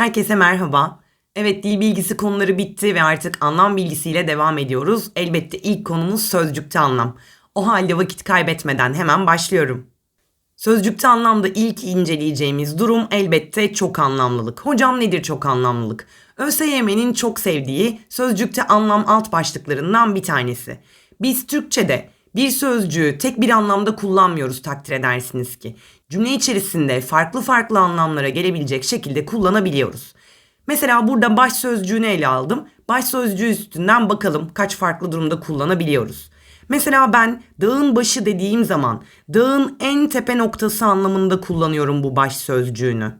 Herkese merhaba. Evet dil bilgisi konuları bitti ve artık anlam bilgisiyle devam ediyoruz. Elbette ilk konumuz sözcükte anlam. O halde vakit kaybetmeden hemen başlıyorum. Sözcükte anlamda ilk inceleyeceğimiz durum elbette çok anlamlılık. Hocam nedir çok anlamlılık? ÖSYM'nin çok sevdiği sözcükte anlam alt başlıklarından bir tanesi. Biz Türkçe'de bir sözcüğü tek bir anlamda kullanmıyoruz takdir edersiniz ki. Cümle içerisinde farklı farklı anlamlara gelebilecek şekilde kullanabiliyoruz. Mesela burada baş sözcüğünü ele aldım. Baş sözcüğü üstünden bakalım kaç farklı durumda kullanabiliyoruz. Mesela ben dağın başı dediğim zaman dağın en tepe noktası anlamında kullanıyorum bu baş sözcüğünü.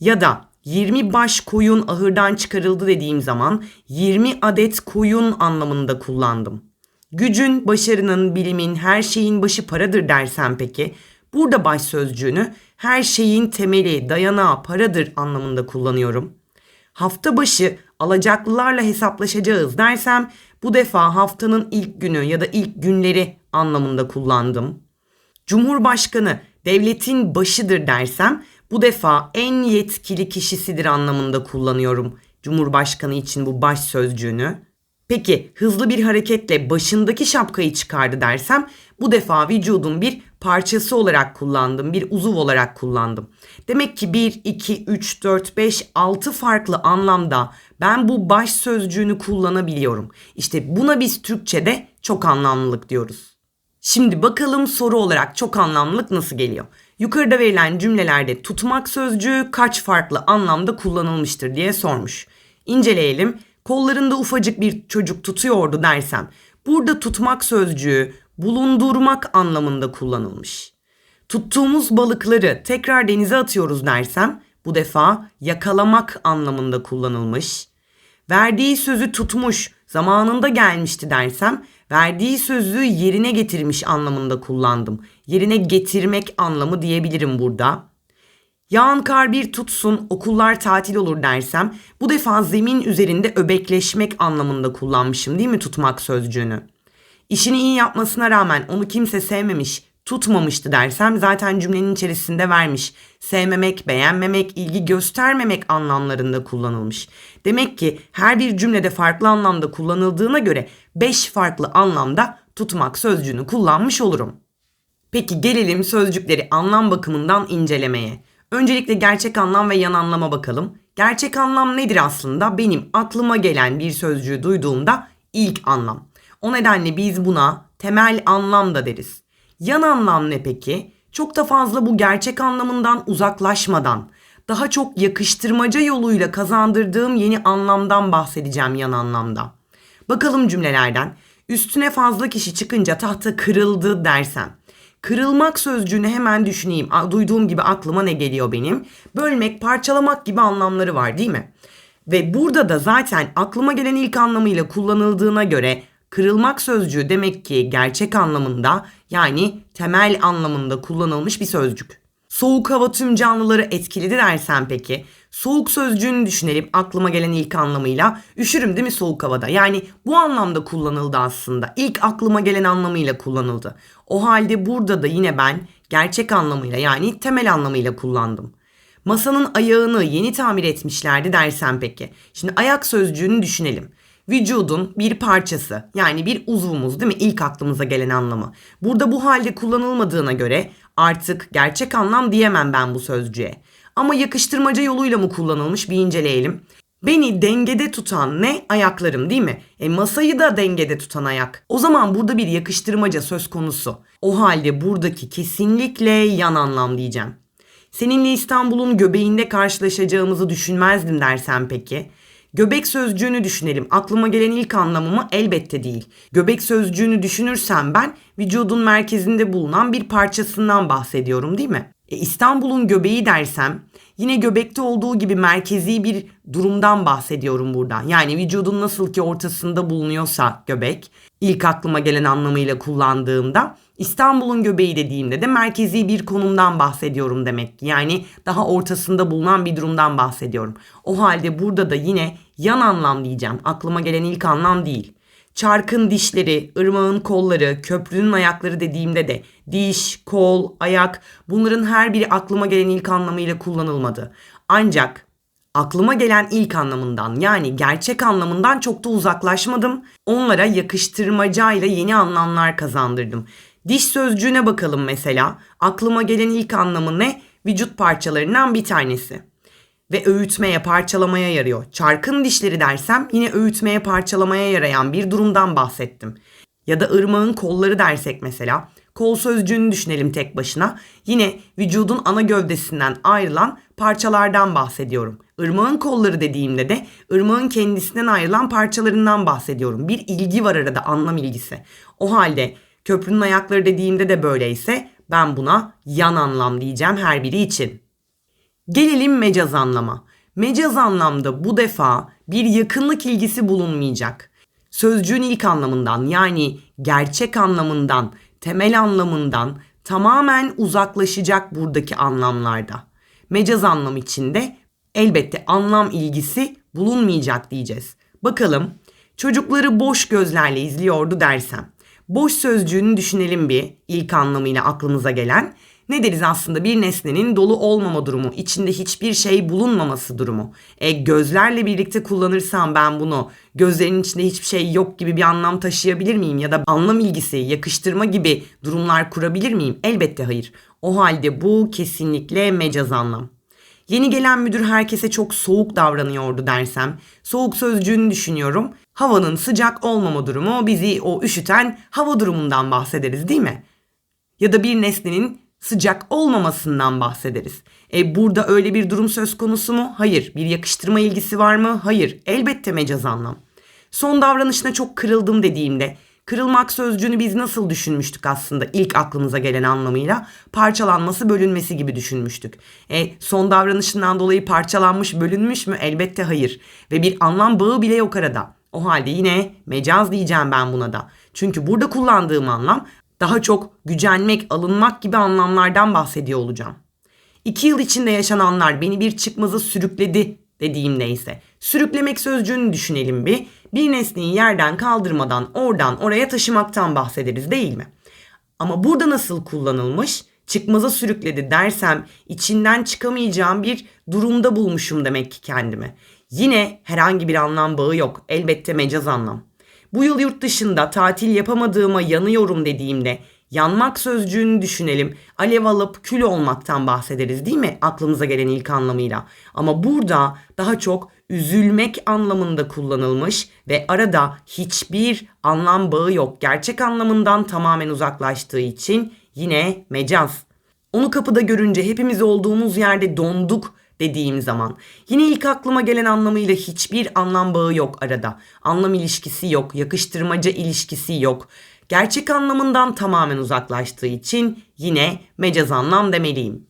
Ya da 20 baş koyun ahırdan çıkarıldı dediğim zaman 20 adet koyun anlamında kullandım. Gücün, başarının, bilimin, her şeyin başı paradır dersen peki, burada baş sözcüğünü her şeyin temeli, dayanağı paradır anlamında kullanıyorum. Hafta başı alacaklılarla hesaplaşacağız dersem bu defa haftanın ilk günü ya da ilk günleri anlamında kullandım. Cumhurbaşkanı devletin başıdır dersem bu defa en yetkili kişisidir anlamında kullanıyorum Cumhurbaşkanı için bu baş sözcüğünü. Peki hızlı bir hareketle başındaki şapkayı çıkardı dersem bu defa vücudun bir parçası olarak kullandım, bir uzuv olarak kullandım. Demek ki 1, 2, 3, 4, 5, 6 farklı anlamda ben bu baş sözcüğünü kullanabiliyorum. İşte buna biz Türkçe'de çok anlamlılık diyoruz. Şimdi bakalım soru olarak çok anlamlılık nasıl geliyor? Yukarıda verilen cümlelerde tutmak sözcüğü kaç farklı anlamda kullanılmıştır diye sormuş. İnceleyelim. Kollarında ufacık bir çocuk tutuyordu dersem. Burada tutmak sözcüğü bulundurmak anlamında kullanılmış. Tuttuğumuz balıkları tekrar denize atıyoruz dersem bu defa yakalamak anlamında kullanılmış. Verdiği sözü tutmuş, zamanında gelmişti dersem verdiği sözü yerine getirmiş anlamında kullandım. Yerine getirmek anlamı diyebilirim burada. Yağan kar bir tutsun, okullar tatil olur dersem bu defa zemin üzerinde öbekleşmek anlamında kullanmışım değil mi tutmak sözcüğünü? İşini iyi yapmasına rağmen onu kimse sevmemiş, tutmamıştı dersem zaten cümlenin içerisinde vermiş. Sevmemek, beğenmemek, ilgi göstermemek anlamlarında kullanılmış. Demek ki her bir cümlede farklı anlamda kullanıldığına göre 5 farklı anlamda tutmak sözcüğünü kullanmış olurum. Peki gelelim sözcükleri anlam bakımından incelemeye. Öncelikle gerçek anlam ve yan anlama bakalım. Gerçek anlam nedir aslında? Benim aklıma gelen bir sözcüğü duyduğumda ilk anlam. O nedenle biz buna temel anlam da deriz. Yan anlam ne peki? Çok da fazla bu gerçek anlamından uzaklaşmadan, daha çok yakıştırmaca yoluyla kazandırdığım yeni anlamdan bahsedeceğim yan anlamda. Bakalım cümlelerden. Üstüne fazla kişi çıkınca tahta kırıldı dersem. Kırılmak sözcüğünü hemen düşüneyim. Duyduğum gibi aklıma ne geliyor benim? Bölmek, parçalamak gibi anlamları var değil mi? Ve burada da zaten aklıma gelen ilk anlamıyla kullanıldığına göre kırılmak sözcüğü demek ki gerçek anlamında yani temel anlamında kullanılmış bir sözcük. Soğuk hava tüm canlıları etkiledi dersen peki soğuk sözcüğünü düşünelim aklıma gelen ilk anlamıyla üşürüm değil mi soğuk havada yani bu anlamda kullanıldı aslında ilk aklıma gelen anlamıyla kullanıldı. O halde burada da yine ben gerçek anlamıyla yani temel anlamıyla kullandım. Masanın ayağını yeni tamir etmişlerdi dersen peki. Şimdi ayak sözcüğünü düşünelim vücudun bir parçası yani bir uzvumuz değil mi ilk aklımıza gelen anlamı. Burada bu halde kullanılmadığına göre artık gerçek anlam diyemem ben bu sözcüğe. Ama yakıştırmaca yoluyla mı kullanılmış bir inceleyelim. Beni dengede tutan ne? Ayaklarım değil mi? E masayı da dengede tutan ayak. O zaman burada bir yakıştırmaca söz konusu. O halde buradaki kesinlikle yan anlam diyeceğim. Seninle İstanbul'un göbeğinde karşılaşacağımızı düşünmezdim dersen peki. Göbek sözcüğünü düşünelim. Aklıma gelen ilk anlamı mı? Elbette değil. Göbek sözcüğünü düşünürsem ben vücudun merkezinde bulunan bir parçasından bahsediyorum değil mi? E, İstanbul'un göbeği dersem yine göbekte olduğu gibi merkezi bir durumdan bahsediyorum buradan. Yani vücudun nasıl ki ortasında bulunuyorsa göbek ilk aklıma gelen anlamıyla kullandığımda İstanbul'un göbeği dediğimde de merkezi bir konumdan bahsediyorum demek. Yani daha ortasında bulunan bir durumdan bahsediyorum. O halde burada da yine yan anlam diyeceğim. Aklıma gelen ilk anlam değil. Çarkın dişleri, ırmağın kolları, köprünün ayakları dediğimde de diş, kol, ayak bunların her biri aklıma gelen ilk anlamıyla kullanılmadı. Ancak aklıma gelen ilk anlamından yani gerçek anlamından çok da uzaklaşmadım. Onlara yakıştırmacayla yeni anlamlar kazandırdım. Diş sözcüğüne bakalım mesela. Aklıma gelen ilk anlamı ne? Vücut parçalarından bir tanesi. Ve öğütmeye, parçalamaya yarıyor. Çarkın dişleri dersem yine öğütmeye, parçalamaya yarayan bir durumdan bahsettim. Ya da ırmağın kolları dersek mesela. Kol sözcüğünü düşünelim tek başına. Yine vücudun ana gövdesinden ayrılan parçalardan bahsediyorum. Irmağın kolları dediğimde de ırmağın kendisinden ayrılan parçalarından bahsediyorum. Bir ilgi var arada anlam ilgisi. O halde köprünün ayakları dediğimde de böyleyse ben buna yan anlam diyeceğim her biri için. Gelelim mecaz anlama. Mecaz anlamda bu defa bir yakınlık ilgisi bulunmayacak. Sözcüğün ilk anlamından yani gerçek anlamından, temel anlamından tamamen uzaklaşacak buradaki anlamlarda. Mecaz anlam içinde elbette anlam ilgisi bulunmayacak diyeceğiz. Bakalım çocukları boş gözlerle izliyordu dersem. Boş sözcüğünü düşünelim bir ilk anlamıyla aklımıza gelen. Ne deriz aslında bir nesnenin dolu olmama durumu, içinde hiçbir şey bulunmaması durumu. E gözlerle birlikte kullanırsam ben bunu gözlerin içinde hiçbir şey yok gibi bir anlam taşıyabilir miyim? Ya da anlam ilgisi, yakıştırma gibi durumlar kurabilir miyim? Elbette hayır. O halde bu kesinlikle mecaz anlam. Yeni gelen müdür herkese çok soğuk davranıyordu dersem, soğuk sözcüğünü düşünüyorum. Havanın sıcak olmama durumu bizi o üşüten hava durumundan bahsederiz değil mi? Ya da bir nesnenin sıcak olmamasından bahsederiz. E burada öyle bir durum söz konusu mu? Hayır. Bir yakıştırma ilgisi var mı? Hayır. Elbette mecaz anlam. Son davranışına çok kırıldım dediğimde Kırılmak sözcüğünü biz nasıl düşünmüştük aslında ilk aklımıza gelen anlamıyla? Parçalanması, bölünmesi gibi düşünmüştük. E, son davranışından dolayı parçalanmış, bölünmüş mü? Elbette hayır. Ve bir anlam bağı bile yok arada. O halde yine mecaz diyeceğim ben buna da. Çünkü burada kullandığım anlam daha çok gücenmek, alınmak gibi anlamlardan bahsediyor olacağım. İki yıl içinde yaşananlar beni bir çıkmaza sürükledi dediğimde ise sürüklemek sözcüğünü düşünelim bir. Bir nesneyi yerden kaldırmadan oradan oraya taşımaktan bahsederiz değil mi? Ama burada nasıl kullanılmış? Çıkmaza sürükledi dersem içinden çıkamayacağım bir durumda bulmuşum demek ki kendimi. Yine herhangi bir anlam bağı yok. Elbette mecaz anlam. Bu yıl yurt dışında tatil yapamadığıma yanıyorum dediğimde yanmak sözcüğünü düşünelim. Alev alıp kül olmaktan bahsederiz değil mi? Aklımıza gelen ilk anlamıyla. Ama burada daha çok üzülmek anlamında kullanılmış ve arada hiçbir anlam bağı yok. Gerçek anlamından tamamen uzaklaştığı için yine mecaz. Onu kapıda görünce hepimiz olduğumuz yerde donduk dediğim zaman yine ilk aklıma gelen anlamıyla hiçbir anlam bağı yok arada. Anlam ilişkisi yok, yakıştırmaca ilişkisi yok. Gerçek anlamından tamamen uzaklaştığı için yine mecaz anlam demeliyim.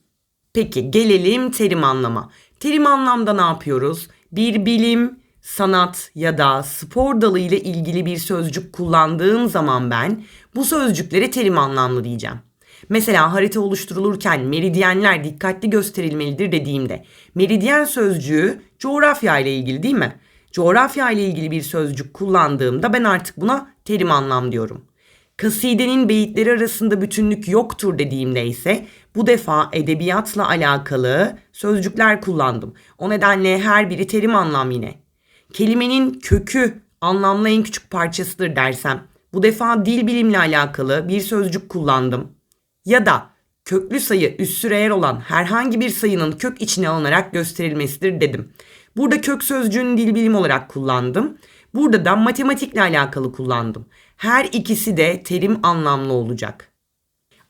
Peki gelelim terim anlama. Terim anlamda ne yapıyoruz? Bir bilim, sanat ya da spor dalı ile ilgili bir sözcük kullandığım zaman ben bu sözcükleri terim anlamlı diyeceğim. Mesela harita oluşturulurken meridyenler dikkatli gösterilmelidir dediğimde meridyen sözcüğü coğrafya ile ilgili değil mi? Coğrafya ile ilgili bir sözcük kullandığımda ben artık buna terim anlam diyorum. Kasidenin beyitleri arasında bütünlük yoktur dediğimde ise bu defa edebiyatla alakalı sözcükler kullandım. O nedenle her biri terim anlam yine. Kelimenin kökü anlamlı en küçük parçasıdır dersem bu defa dil bilimle alakalı bir sözcük kullandım. Ya da köklü sayı üssü reel olan herhangi bir sayının kök içine alınarak gösterilmesidir dedim. Burada kök sözcüğünü dil bilim olarak kullandım. Burada da matematikle alakalı kullandım. Her ikisi de terim anlamlı olacak.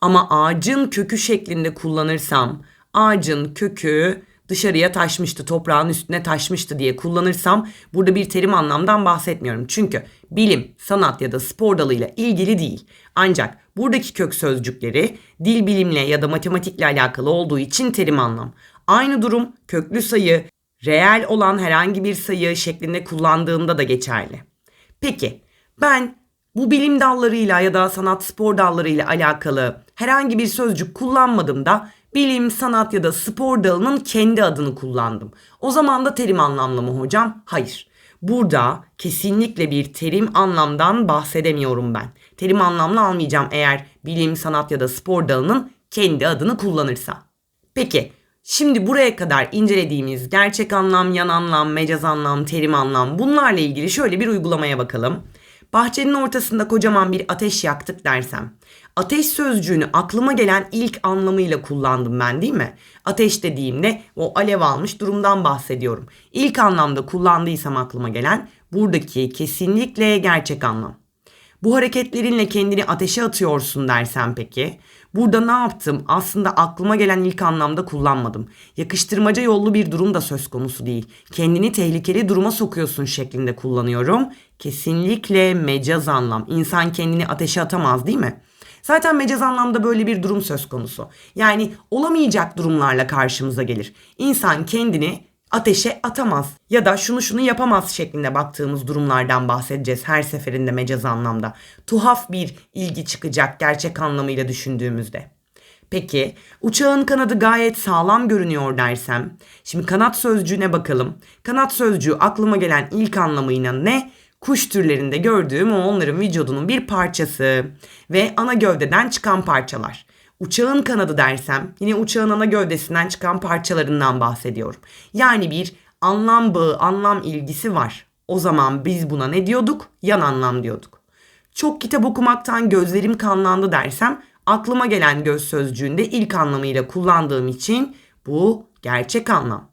Ama ağacın kökü şeklinde kullanırsam ağacın kökü dışarıya taşmıştı, toprağın üstüne taşmıştı diye kullanırsam burada bir terim anlamdan bahsetmiyorum. Çünkü bilim, sanat ya da spor dalıyla ilgili değil. Ancak buradaki kök sözcükleri dil bilimle ya da matematikle alakalı olduğu için terim anlam. Aynı durum köklü sayı, reel olan herhangi bir sayı şeklinde kullandığımda da geçerli. Peki ben bu bilim dallarıyla ya da sanat spor dallarıyla alakalı herhangi bir sözcük kullanmadım da bilim, sanat ya da spor dalının kendi adını kullandım. O zaman da terim anlamlı mı hocam? Hayır. Burada kesinlikle bir terim anlamdan bahsedemiyorum ben. Terim anlamlı almayacağım eğer bilim, sanat ya da spor dalının kendi adını kullanırsa. Peki Şimdi buraya kadar incelediğimiz gerçek anlam, yan anlam, mecaz anlam, terim anlam bunlarla ilgili şöyle bir uygulamaya bakalım. Bahçenin ortasında kocaman bir ateş yaktık dersem. Ateş sözcüğünü aklıma gelen ilk anlamıyla kullandım ben değil mi? Ateş dediğimde o alev almış durumdan bahsediyorum. İlk anlamda kullandıysam aklıma gelen buradaki kesinlikle gerçek anlam. Bu hareketlerinle kendini ateşe atıyorsun dersen peki. Burada ne yaptım? Aslında aklıma gelen ilk anlamda kullanmadım. Yakıştırmaca yollu bir durum da söz konusu değil. Kendini tehlikeli duruma sokuyorsun şeklinde kullanıyorum. Kesinlikle mecaz anlam. İnsan kendini ateşe atamaz değil mi? Zaten mecaz anlamda böyle bir durum söz konusu. Yani olamayacak durumlarla karşımıza gelir. İnsan kendini ateşe atamaz ya da şunu şunu yapamaz şeklinde baktığımız durumlardan bahsedeceğiz her seferinde mecaz anlamda. Tuhaf bir ilgi çıkacak gerçek anlamıyla düşündüğümüzde. Peki uçağın kanadı gayet sağlam görünüyor dersem. Şimdi kanat sözcüğüne bakalım. Kanat sözcüğü aklıma gelen ilk anlamıyla ne? Kuş türlerinde gördüğüm o onların vücudunun bir parçası ve ana gövdeden çıkan parçalar. Uçağın kanadı dersem yine uçağın ana gövdesinden çıkan parçalarından bahsediyorum. Yani bir anlam bağı, anlam ilgisi var. O zaman biz buna ne diyorduk? Yan anlam diyorduk. Çok kitap okumaktan gözlerim kanlandı dersem aklıma gelen göz sözcüğünde ilk anlamıyla kullandığım için bu gerçek anlam.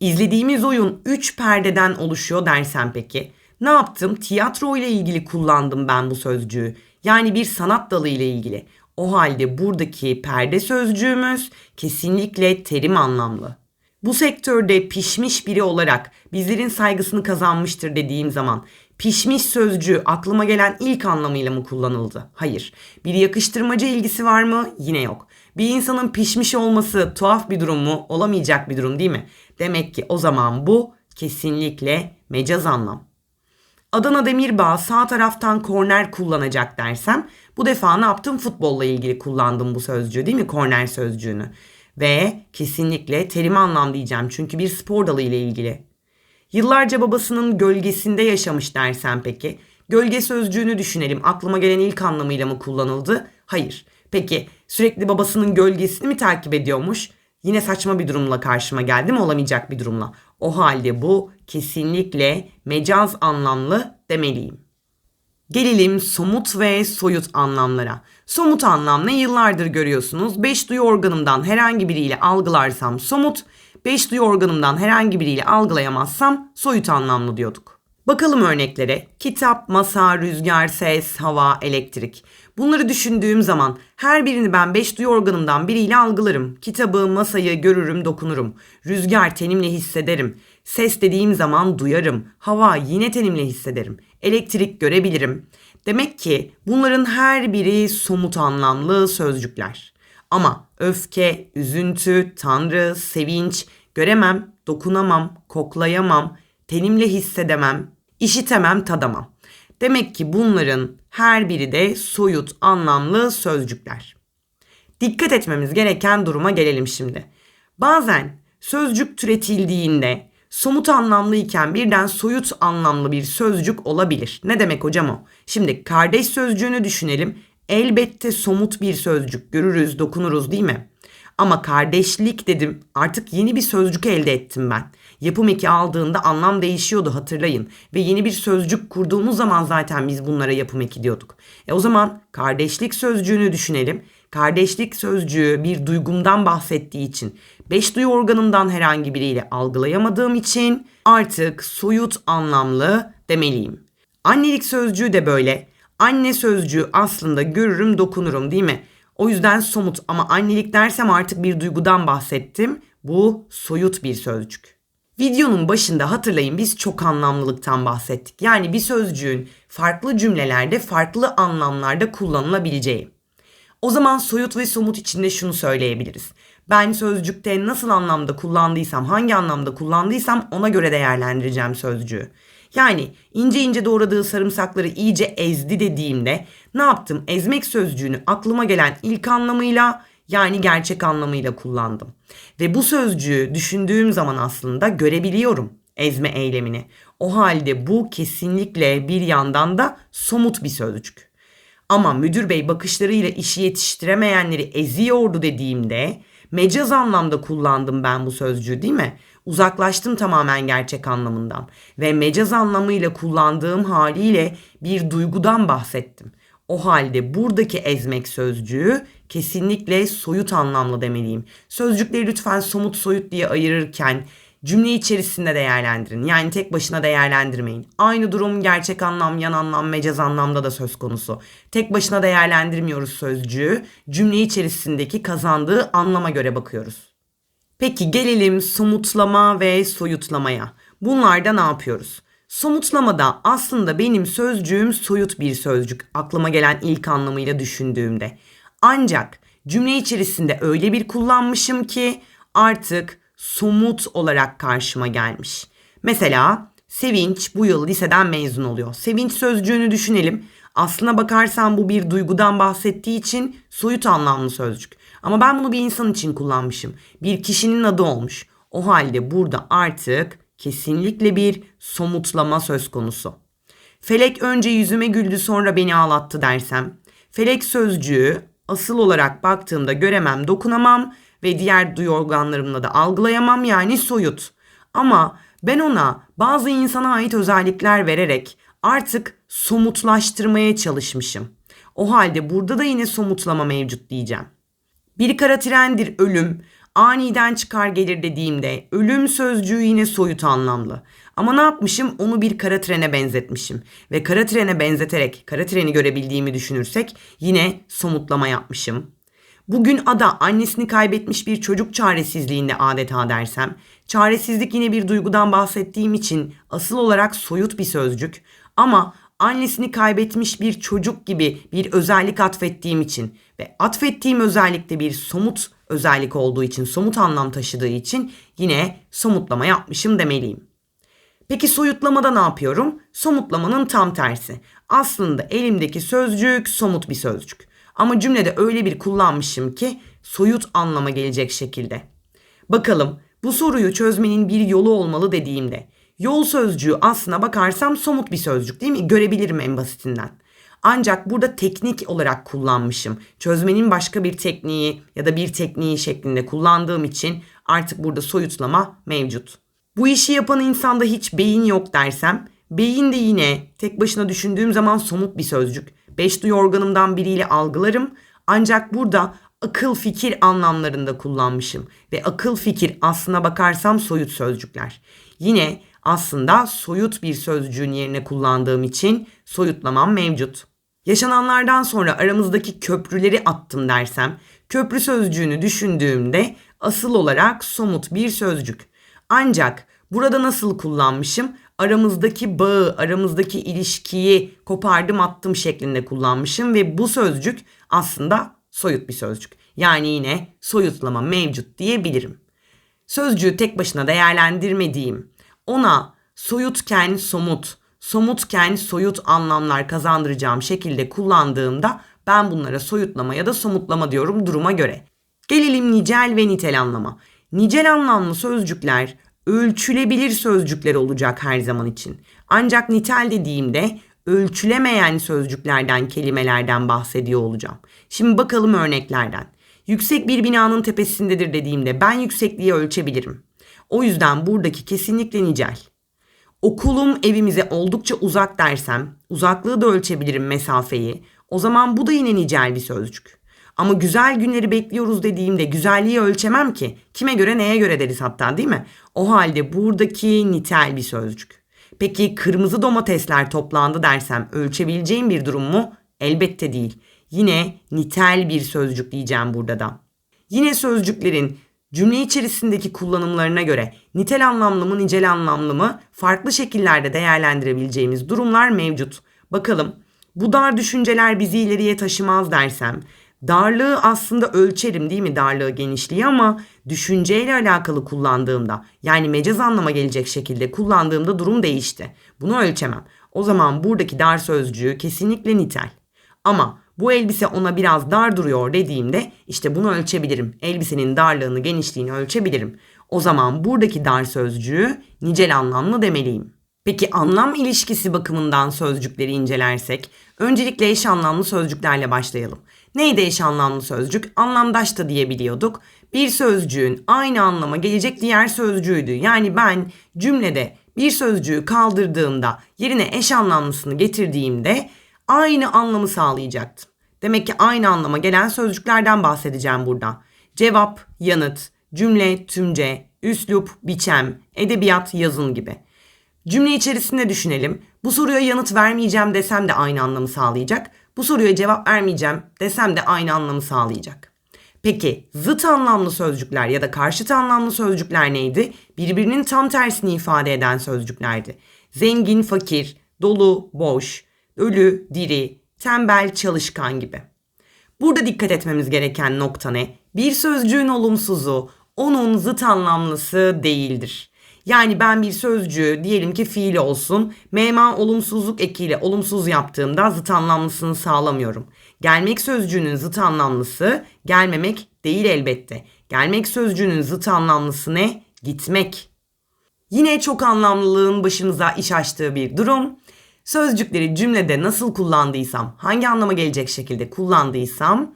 İzlediğimiz oyun 3 perdeden oluşuyor dersem peki ne yaptım? Tiyatro ile ilgili kullandım ben bu sözcüğü. Yani bir sanat dalı ile ilgili. O halde buradaki perde sözcüğümüz kesinlikle terim anlamlı. Bu sektörde pişmiş biri olarak bizlerin saygısını kazanmıştır dediğim zaman pişmiş sözcüğü aklıma gelen ilk anlamıyla mı kullanıldı? Hayır. Bir yakıştırmacı ilgisi var mı? Yine yok. Bir insanın pişmiş olması tuhaf bir durum mu? Olamayacak bir durum değil mi? Demek ki o zaman bu kesinlikle mecaz anlam. Adana Demirbağ sağ taraftan korner kullanacak dersem bu defa ne yaptım? Futbolla ilgili kullandım bu sözcüğü değil mi? Korner sözcüğünü. Ve kesinlikle terim anlam diyeceğim çünkü bir spor dalı ile ilgili. Yıllarca babasının gölgesinde yaşamış dersem peki. Gölge sözcüğünü düşünelim. Aklıma gelen ilk anlamıyla mı kullanıldı? Hayır. Peki sürekli babasının gölgesini mi takip ediyormuş? Yine saçma bir durumla karşıma geldi mi olamayacak bir durumla. O halde bu kesinlikle mecaz anlamlı demeliyim. Gelelim somut ve soyut anlamlara. Somut anlam ne yıllardır görüyorsunuz. Beş duyu organımdan herhangi biriyle algılarsam somut, beş duyu organımdan herhangi biriyle algılayamazsam soyut anlamlı diyorduk. Bakalım örneklere. Kitap, masa, rüzgar, ses, hava, elektrik. Bunları düşündüğüm zaman her birini ben beş duyu organımdan biriyle algılarım. Kitabı, masayı görürüm, dokunurum. Rüzgar tenimle hissederim. Ses dediğim zaman duyarım. Hava yine tenimle hissederim. Elektrik görebilirim. Demek ki bunların her biri somut anlamlı sözcükler. Ama öfke, üzüntü, tanrı, sevinç göremem, dokunamam, koklayamam, tenimle hissedemem, işitemem, tadamam. Demek ki bunların her biri de soyut anlamlı sözcükler. Dikkat etmemiz gereken duruma gelelim şimdi. Bazen sözcük türetildiğinde somut anlamlı iken birden soyut anlamlı bir sözcük olabilir. Ne demek hocam o? Şimdi kardeş sözcüğünü düşünelim. Elbette somut bir sözcük. Görürüz, dokunuruz değil mi? Ama kardeşlik dedim. Artık yeni bir sözcük elde ettim ben. Yapım eki aldığında anlam değişiyordu hatırlayın. Ve yeni bir sözcük kurduğumuz zaman zaten biz bunlara yapım eki diyorduk. E o zaman kardeşlik sözcüğünü düşünelim. Kardeşlik sözcüğü bir duygumdan bahsettiği için, beş duyu organımdan herhangi biriyle algılayamadığım için artık soyut anlamlı demeliyim. Annelik sözcüğü de böyle. Anne sözcüğü aslında görürüm, dokunurum değil mi? O yüzden somut ama annelik dersem artık bir duygudan bahsettim. Bu soyut bir sözcük. Videonun başında hatırlayın biz çok anlamlılıktan bahsettik. Yani bir sözcüğün farklı cümlelerde farklı anlamlarda kullanılabileceği. O zaman soyut ve somut içinde şunu söyleyebiliriz. Ben sözcükte nasıl anlamda kullandıysam, hangi anlamda kullandıysam ona göre değerlendireceğim sözcüğü. Yani ince ince doğradığı sarımsakları iyice ezdi dediğimde ne yaptım? Ezmek sözcüğünü aklıma gelen ilk anlamıyla yani gerçek anlamıyla kullandım. Ve bu sözcüğü düşündüğüm zaman aslında görebiliyorum ezme eylemini. O halde bu kesinlikle bir yandan da somut bir sözcük. Ama müdür bey bakışlarıyla işi yetiştiremeyenleri eziyordu dediğimde Mecaz anlamda kullandım ben bu sözcüğü değil mi? Uzaklaştım tamamen gerçek anlamından ve mecaz anlamıyla kullandığım haliyle bir duygudan bahsettim. O halde buradaki ezmek sözcüğü kesinlikle soyut anlamlı demeliyim. Sözcükleri lütfen somut soyut diye ayırırken cümle içerisinde değerlendirin. Yani tek başına değerlendirmeyin. Aynı durum gerçek anlam, yan anlam, mecaz anlamda da söz konusu. Tek başına değerlendirmiyoruz sözcüğü. Cümle içerisindeki kazandığı anlama göre bakıyoruz. Peki gelelim somutlama ve soyutlamaya. Bunlarda ne yapıyoruz? Somutlamada aslında benim sözcüğüm soyut bir sözcük aklıma gelen ilk anlamıyla düşündüğümde. Ancak cümle içerisinde öyle bir kullanmışım ki artık somut olarak karşıma gelmiş. Mesela Sevinç bu yıl liseden mezun oluyor. Sevinç sözcüğünü düşünelim. Aslına bakarsan bu bir duygudan bahsettiği için soyut anlamlı sözcük. Ama ben bunu bir insan için kullanmışım. Bir kişinin adı olmuş. O halde burada artık kesinlikle bir somutlama söz konusu. Felek önce yüzüme güldü sonra beni ağlattı dersem. Felek sözcüğü asıl olarak baktığımda göremem, dokunamam ve diğer duyu organlarımla da algılayamam yani soyut. Ama ben ona bazı insana ait özellikler vererek artık somutlaştırmaya çalışmışım. O halde burada da yine somutlama mevcut diyeceğim. Bir kara trendir ölüm, aniden çıkar gelir dediğimde ölüm sözcüğü yine soyut anlamlı. Ama ne yapmışım? Onu bir kara trene benzetmişim. Ve kara trene benzeterek kara treni görebildiğimi düşünürsek yine somutlama yapmışım. Bugün ada annesini kaybetmiş bir çocuk çaresizliğinde adeta dersem, çaresizlik yine bir duygudan bahsettiğim için asıl olarak soyut bir sözcük ama annesini kaybetmiş bir çocuk gibi bir özellik atfettiğim için ve atfettiğim özellikte bir somut özellik olduğu için, somut anlam taşıdığı için yine somutlama yapmışım demeliyim. Peki soyutlamada ne yapıyorum? Somutlamanın tam tersi. Aslında elimdeki sözcük somut bir sözcük. Ama cümlede öyle bir kullanmışım ki soyut anlama gelecek şekilde. Bakalım bu soruyu çözmenin bir yolu olmalı dediğimde yol sözcüğü aslına bakarsam somut bir sözcük değil mi? Görebilirim en basitinden. Ancak burada teknik olarak kullanmışım. Çözmenin başka bir tekniği ya da bir tekniği şeklinde kullandığım için artık burada soyutlama mevcut. Bu işi yapan insanda hiç beyin yok dersem, beyin de yine tek başına düşündüğüm zaman somut bir sözcük. Beş duyu organımdan biriyle algılarım. Ancak burada akıl fikir anlamlarında kullanmışım. Ve akıl fikir aslına bakarsam soyut sözcükler. Yine aslında soyut bir sözcüğün yerine kullandığım için soyutlamam mevcut. Yaşananlardan sonra aramızdaki köprüleri attım dersem, köprü sözcüğünü düşündüğümde asıl olarak somut bir sözcük. Ancak burada nasıl kullanmışım? Aramızdaki bağı, aramızdaki ilişkiyi kopardım attım şeklinde kullanmışım ve bu sözcük aslında soyut bir sözcük. Yani yine soyutlama mevcut diyebilirim. Sözcüğü tek başına değerlendirmediğim, ona soyutken somut, somutken soyut anlamlar kazandıracağım şekilde kullandığımda ben bunlara soyutlama ya da somutlama diyorum duruma göre. Gelelim nicel ve nitel anlama. Nicel anlamlı sözcükler ölçülebilir sözcükler olacak her zaman için. Ancak nitel dediğimde ölçülemeyen sözcüklerden, kelimelerden bahsediyor olacağım. Şimdi bakalım örneklerden. Yüksek bir binanın tepesindedir dediğimde ben yüksekliği ölçebilirim. O yüzden buradaki kesinlikle nicel. Okulum evimize oldukça uzak dersem, uzaklığı da ölçebilirim mesafeyi. O zaman bu da yine nicel bir sözcük. Ama güzel günleri bekliyoruz dediğimde güzelliği ölçemem ki. Kime göre neye göre deriz hatta değil mi? O halde buradaki nitel bir sözcük. Peki kırmızı domatesler toplandı dersem ölçebileceğim bir durum mu? Elbette değil. Yine nitel bir sözcük diyeceğim burada da. Yine sözcüklerin cümle içerisindeki kullanımlarına göre nitel anlamlı mı nicel anlamlı mı farklı şekillerde değerlendirebileceğimiz durumlar mevcut. Bakalım bu dar düşünceler bizi ileriye taşımaz dersem Darlığı aslında ölçerim değil mi darlığı genişliği ama düşünceyle alakalı kullandığımda yani mecaz anlama gelecek şekilde kullandığımda durum değişti. Bunu ölçemem. O zaman buradaki dar sözcüğü kesinlikle nitel. Ama bu elbise ona biraz dar duruyor dediğimde işte bunu ölçebilirim. Elbisenin darlığını genişliğini ölçebilirim. O zaman buradaki dar sözcüğü nicel anlamlı demeliyim. Peki anlam ilişkisi bakımından sözcükleri incelersek öncelikle eş anlamlı sözcüklerle başlayalım. Neydi eş anlamlı sözcük? Anlamdaş da diyebiliyorduk. bir sözcüğün aynı anlama gelecek diğer sözcüğüydü. Yani ben cümlede bir sözcüğü kaldırdığımda yerine eş anlamlısını getirdiğimde aynı anlamı sağlayacaktım. Demek ki aynı anlama gelen sözcüklerden bahsedeceğim burada. Cevap, yanıt, cümle, tümce, üslup, biçem, edebiyat, yazın gibi. Cümle içerisinde düşünelim. Bu soruya yanıt vermeyeceğim desem de aynı anlamı sağlayacak. Bu soruya cevap vermeyeceğim desem de aynı anlamı sağlayacak. Peki zıt anlamlı sözcükler ya da karşıt anlamlı sözcükler neydi? Birbirinin tam tersini ifade eden sözcüklerdi. Zengin, fakir, dolu, boş, ölü, diri, tembel, çalışkan gibi. Burada dikkat etmemiz gereken nokta ne? Bir sözcüğün olumsuzu onun zıt anlamlısı değildir. Yani ben bir sözcüğü diyelim ki fiil olsun mema olumsuzluk ekiyle olumsuz yaptığımda zıt anlamlısını sağlamıyorum. Gelmek sözcüğünün zıt anlamlısı gelmemek değil elbette. Gelmek sözcüğünün zıt anlamlısı ne? Gitmek. Yine çok anlamlılığın başınıza iş açtığı bir durum. Sözcükleri cümlede nasıl kullandıysam, hangi anlama gelecek şekilde kullandıysam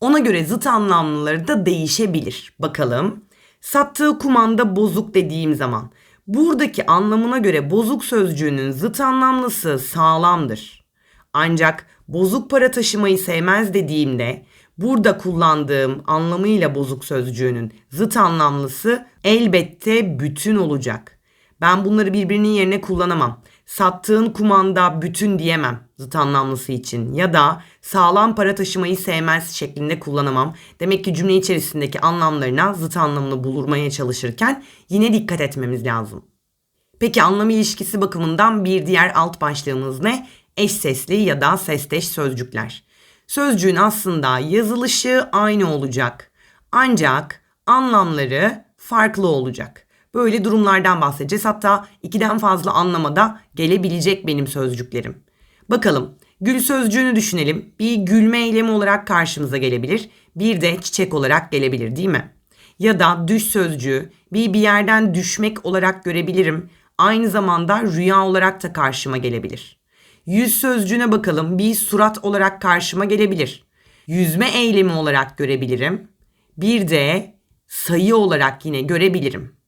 ona göre zıt anlamlıları da değişebilir. Bakalım. Sattığı kumanda bozuk dediğim zaman buradaki anlamına göre bozuk sözcüğünün zıt anlamlısı sağlamdır. Ancak bozuk para taşımayı sevmez dediğimde burada kullandığım anlamıyla bozuk sözcüğünün zıt anlamlısı elbette bütün olacak. Ben bunları birbirinin yerine kullanamam. Sattığın kumanda bütün diyemem zıt anlamlısı için ya da sağlam para taşımayı sevmez şeklinde kullanamam. Demek ki cümle içerisindeki anlamlarına zıt anlamını bulurmaya çalışırken yine dikkat etmemiz lazım. Peki anlam ilişkisi bakımından bir diğer alt başlığımız ne? Eş sesli ya da sesteş sözcükler. Sözcüğün aslında yazılışı aynı olacak. Ancak anlamları farklı olacak. Böyle durumlardan bahsedeceğiz. Hatta ikiden fazla anlamada gelebilecek benim sözcüklerim. Bakalım gül sözcüğünü düşünelim. Bir gülme eylemi olarak karşımıza gelebilir. Bir de çiçek olarak gelebilir değil mi? Ya da düş sözcüğü bir bir yerden düşmek olarak görebilirim. Aynı zamanda rüya olarak da karşıma gelebilir. Yüz sözcüğüne bakalım. Bir surat olarak karşıma gelebilir. Yüzme eylemi olarak görebilirim. Bir de sayı olarak yine görebilirim.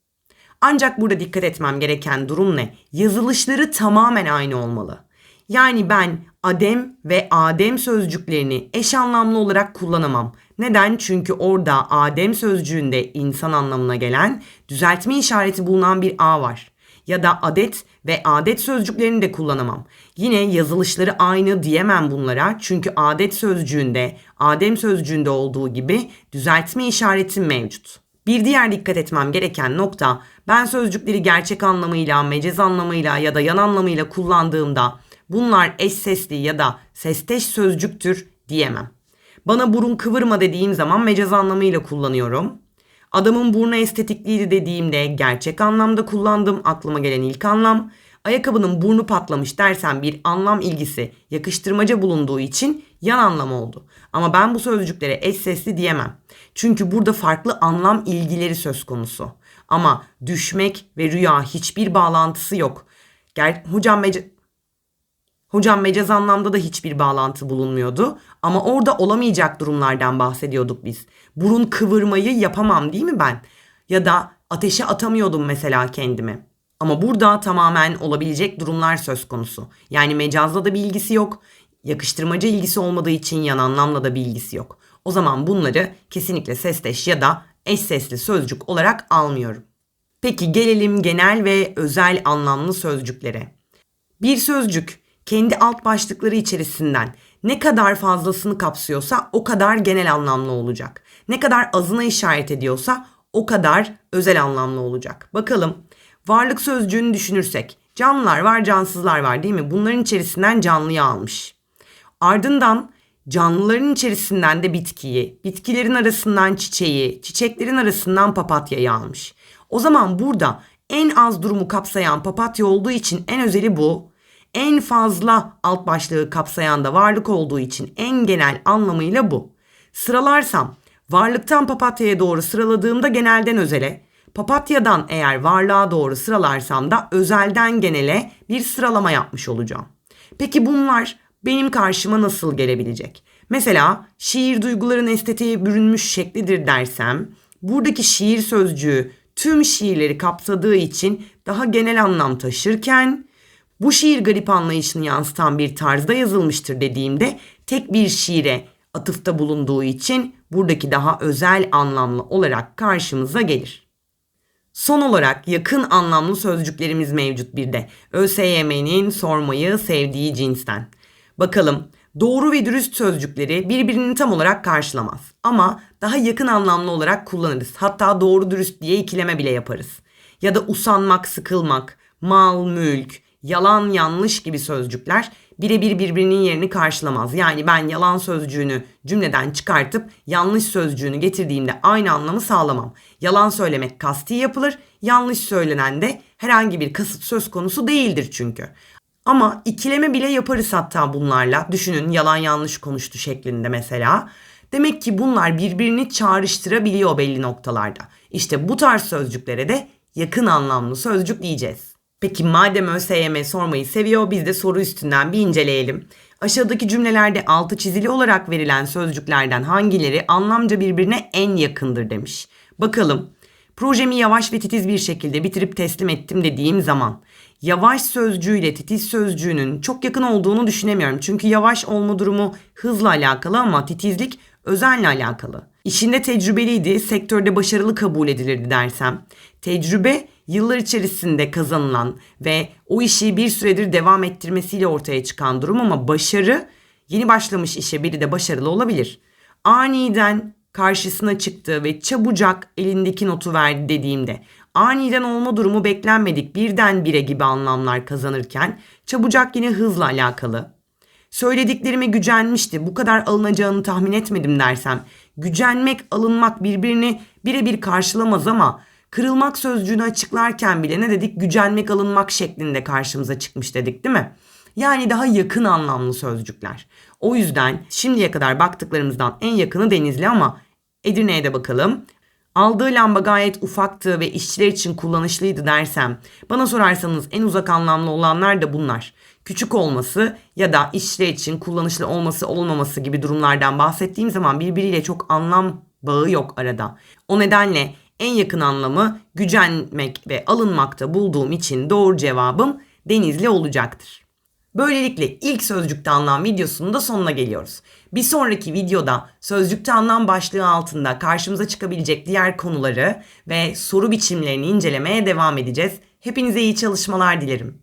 Ancak burada dikkat etmem gereken durum ne? Yazılışları tamamen aynı olmalı. Yani ben adem ve adem sözcüklerini eş anlamlı olarak kullanamam. Neden? Çünkü orada adem sözcüğünde insan anlamına gelen düzeltme işareti bulunan bir a var. Ya da adet ve adet sözcüklerini de kullanamam. Yine yazılışları aynı diyemem bunlara çünkü adet sözcüğünde, adem sözcüğünde olduğu gibi düzeltme işareti mevcut. Bir diğer dikkat etmem gereken nokta ben sözcükleri gerçek anlamıyla, mecaz anlamıyla ya da yan anlamıyla kullandığımda bunlar eş sesli ya da sesteş sözcüktür diyemem. Bana burun kıvırma dediğim zaman mecaz anlamıyla kullanıyorum. Adamın burnu estetikliydi dediğimde gerçek anlamda kullandım aklıma gelen ilk anlam. Ayakkabının burnu patlamış dersen bir anlam ilgisi yakıştırmaca bulunduğu için yan anlam oldu. Ama ben bu sözcüklere eş sesli diyemem. Çünkü burada farklı anlam ilgileri söz konusu. Ama düşmek ve rüya hiçbir bağlantısı yok. Ger hocam mece Hocam mecaz anlamda da hiçbir bağlantı bulunmuyordu. Ama orada olamayacak durumlardan bahsediyorduk biz. Burun kıvırmayı yapamam değil mi ben? Ya da ateşe atamıyordum mesela kendimi. Ama burada tamamen olabilecek durumlar söz konusu. Yani mecazla da bir ilgisi yok. Yakıştırmaca ilgisi olmadığı için yan anlamla da bir ilgisi yok. O zaman bunları kesinlikle sesteş ya da eş sesli sözcük olarak almıyorum. Peki gelelim genel ve özel anlamlı sözcüklere. Bir sözcük kendi alt başlıkları içerisinden ne kadar fazlasını kapsıyorsa o kadar genel anlamlı olacak. Ne kadar azına işaret ediyorsa o kadar özel anlamlı olacak. Bakalım varlık sözcüğünü düşünürsek canlılar var cansızlar var değil mi? Bunların içerisinden canlıyı almış. Ardından canlıların içerisinden de bitkiyi, bitkilerin arasından çiçeği, çiçeklerin arasından papatyayı almış. O zaman burada en az durumu kapsayan papatya olduğu için en özeli bu. En fazla alt başlığı kapsayan da varlık olduğu için en genel anlamıyla bu. Sıralarsam varlıktan papatyaya doğru sıraladığımda genelden özele, papatyadan eğer varlığa doğru sıralarsam da özelden genele bir sıralama yapmış olacağım. Peki bunlar benim karşıma nasıl gelebilecek? Mesela şiir duyguların estetiğe bürünmüş şeklidir dersem buradaki şiir sözcüğü tüm şiirleri kapsadığı için daha genel anlam taşırken bu şiir garip anlayışını yansıtan bir tarzda yazılmıştır dediğimde tek bir şiire atıfta bulunduğu için buradaki daha özel anlamlı olarak karşımıza gelir. Son olarak yakın anlamlı sözcüklerimiz mevcut bir de. ÖSYM'nin sormayı sevdiği cinsten. Bakalım doğru ve dürüst sözcükleri birbirini tam olarak karşılamaz. Ama daha yakın anlamlı olarak kullanırız. Hatta doğru dürüst diye ikileme bile yaparız. Ya da usanmak, sıkılmak, mal, mülk, yalan, yanlış gibi sözcükler birebir birbirinin yerini karşılamaz. Yani ben yalan sözcüğünü cümleden çıkartıp yanlış sözcüğünü getirdiğimde aynı anlamı sağlamam. Yalan söylemek kasti yapılır, yanlış söylenen de herhangi bir kasıt söz konusu değildir çünkü. Ama ikileme bile yaparız hatta bunlarla. Düşünün yalan yanlış konuştu şeklinde mesela. Demek ki bunlar birbirini çağrıştırabiliyor belli noktalarda. İşte bu tarz sözcüklere de yakın anlamlı sözcük diyeceğiz. Peki madem ÖSYM sormayı seviyor biz de soru üstünden bir inceleyelim. Aşağıdaki cümlelerde altı çizili olarak verilen sözcüklerden hangileri anlamca birbirine en yakındır demiş. Bakalım. Projemi yavaş ve titiz bir şekilde bitirip teslim ettim dediğim zaman yavaş sözcüğüyle titiz sözcüğünün çok yakın olduğunu düşünemiyorum. Çünkü yavaş olma durumu hızla alakalı ama titizlik özenle alakalı. İşinde tecrübeliydi, sektörde başarılı kabul edilirdi dersem. Tecrübe yıllar içerisinde kazanılan ve o işi bir süredir devam ettirmesiyle ortaya çıkan durum ama başarı yeni başlamış işe biri de başarılı olabilir. Aniden karşısına çıktı ve çabucak elindeki notu verdi dediğimde aniden olma durumu beklenmedik birdenbire gibi anlamlar kazanırken çabucak yine hızla alakalı. Söylediklerime gücenmişti bu kadar alınacağını tahmin etmedim dersem gücenmek alınmak birbirini birebir karşılamaz ama kırılmak sözcüğünü açıklarken bile ne dedik gücenmek alınmak şeklinde karşımıza çıkmış dedik değil mi? Yani daha yakın anlamlı sözcükler. O yüzden şimdiye kadar baktıklarımızdan en yakını Denizli ama Edirne'ye de bakalım. Aldığı lamba gayet ufaktı ve işçiler için kullanışlıydı dersem, bana sorarsanız en uzak anlamlı olanlar da bunlar. Küçük olması ya da işçiler için kullanışlı olması olmaması gibi durumlardan bahsettiğim zaman birbiriyle çok anlam bağı yok arada. O nedenle en yakın anlamı gücenmek ve alınmakta bulduğum için doğru cevabım Denizli olacaktır. Böylelikle ilk sözcükte anlam videosunun da sonuna geliyoruz. Bir sonraki videoda sözcükte anlam başlığı altında karşımıza çıkabilecek diğer konuları ve soru biçimlerini incelemeye devam edeceğiz. Hepinize iyi çalışmalar dilerim.